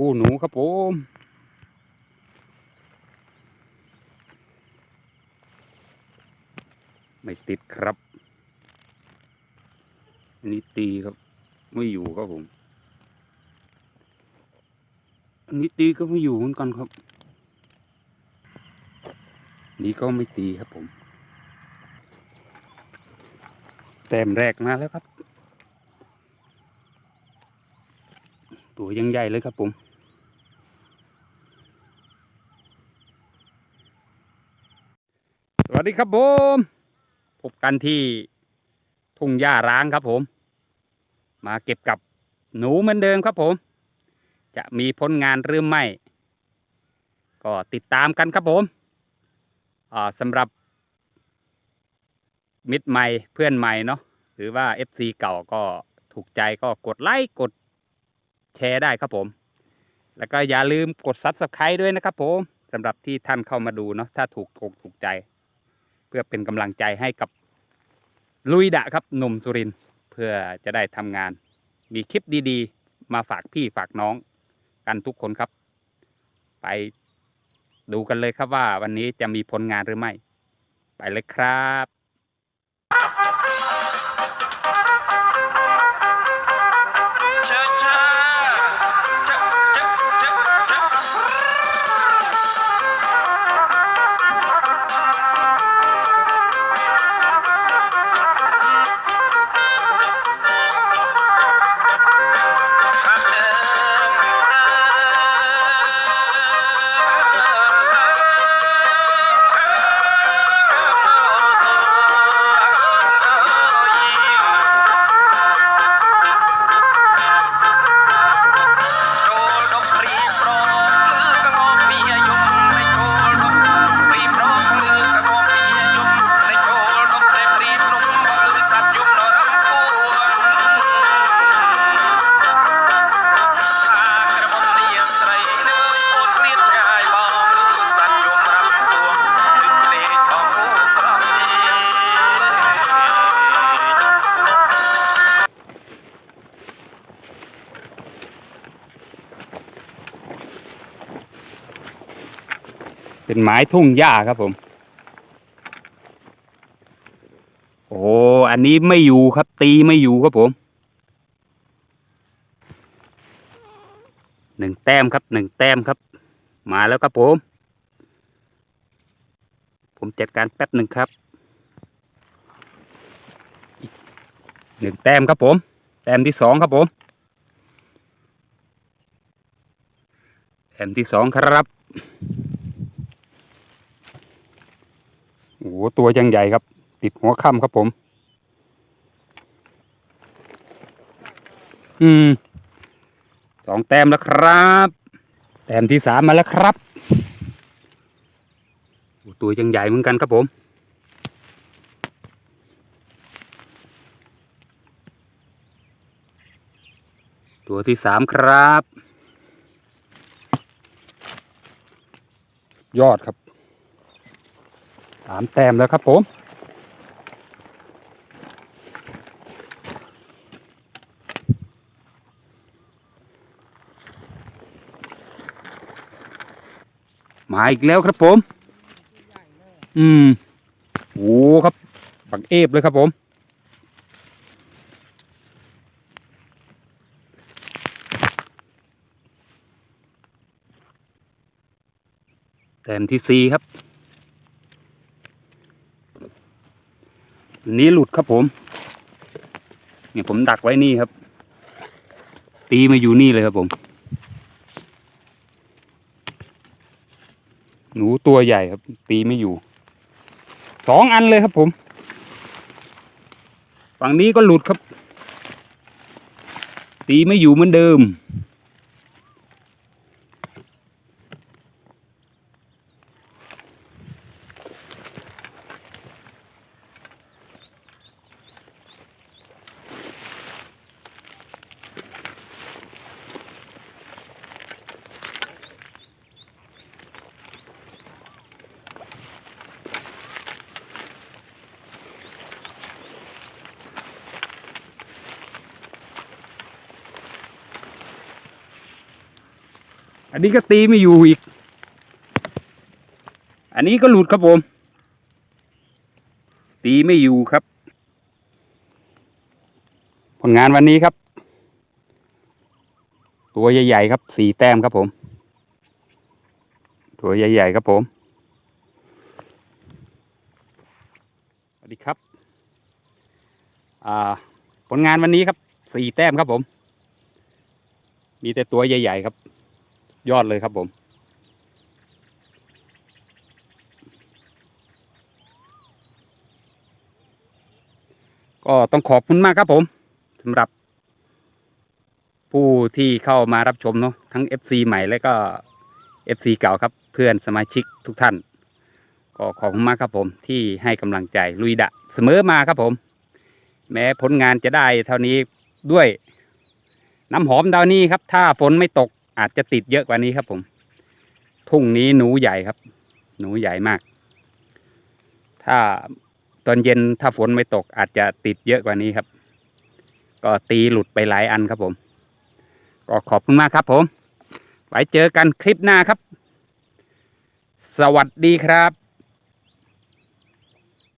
กู้หนูครับผมไม่ติดครับอันนี้ตีครับ ไม่อยู่ครับผมอันนี้ตีก็ไม่อยู่เหมือนกันครับ นี่ก็ไม่ตีครับผม แต้มแรกมาแล้วครับ ตัวยังใหญ่เลยครับผม วัสดีครับผม พบกันที่ทุ่งหญ้าร้างครับผม มาเก็บกับหนูเหมือนเดิมครับผม จะมีผลงานหรือไม่ ก็ติดตามกันครับผมสำหรับมิตรใหม่เพื่อนใหม่เนาะหรือว่า FC เก่าก็ถูกใจก็กดไลค์กดแชร์ได้ครับผม แล้วก็อย่าลืมกด Subscribe ด้วยนะครับผมสำหรับที่ท่านเข้ามาดูเนาะถ้าถูกถูกถูกใจ เพื่อเป็นกำลังใจให้กับลุยดะครับหนุ่มสุรินเพื่อจะได้ทำงาน มีคลิปดีๆ มาฝากพี่ฝากน้องกันทุกคนครับ ไปดูกันเลยครับว่าวันนี้จะมีผลงานหรือไม่ ไปเลยครับ เป็นไม้ทุ่งหญ้าครับผม โอ้อันนี้ไม่อยู่ครับ ตีไม่อยู่ครับผมหนึ่งแต้มครับหนึ่งแต้มครับ มาแล้วครับผม ผมจัดการแป๊บหนึ่งครับหนึ่งแต้มครับผม แต้มที่สองครับผม แต้มที่สองครับ โอ้โห ตัวยังใหญ่ครับ ติดหัวค่ำครับผม อืมสองแต้มแล้วครับ แต้มที่สามมาแล้วครับ ตัวยังใหญ่เหมือนกันครับผมตัวที่สามครับ ยอดครับ สามแต้มแล้วครับผมมาอีกแล้วครับผม อืมโอ้ครับปักเอฟเลยครับผม แต้มที่สี่ครับ นี้หลุดครับผมเนี่ยผมดักไว้นี่ครับ ตีมาอยู่นี่เลยครับผม หนูตัวใหญ่ครับ ตีไม่อยู่ สองอันเลยครับผม ฝั่งนี้ก็หลุดครับ ตีไม่อยู่เหมือนเดิม อันนี้ก็ตีไม่อยู่อีก อันนี้ก็หลุดครับผม ตีไม่อยู่ครับ ผลงานวันนี้ครับ ตัวใหญ่ๆครับสี่แต้มครับผม ตัวใหญ่ๆครับผมสวัสดีครับผลงานวันนี้ครับสี่แต้มครับผม มีแต่ตัวใหญ่ ๆ ครับ ยอดเลยครับผม ก็ต้องขอบคุณมากครับผมสำหรับผู้ที่เข้ามารับชมเนาะทั้ง FC ใหม่และก็ FC เก่าครับเพื่อนสมาชิกทุกท่าน ก็ขอบคุณมากครับผมที่ให้กำลังใจลุยดะเสมอมาครับผม แม้ผลงานจะได้เท่านี้ด้วยน้ำหอมดาวนี้ครับ ถ้าฝนไม่ตก อาจจะติดเยอะกว่านี้ครับผม ทุ่งนี้หนูใหญ่ครับ หนูใหญ่มาก ถ้าตอนเย็นถ้าฝนไม่ตก อาจจะติดเยอะกว่านี้ครับ ก็ตีหลุดไปหลายอันครับผม ก็ขอบคุณมากครับผม ไว้เจอกันคลิปหน้าครับ สวัสดีครับ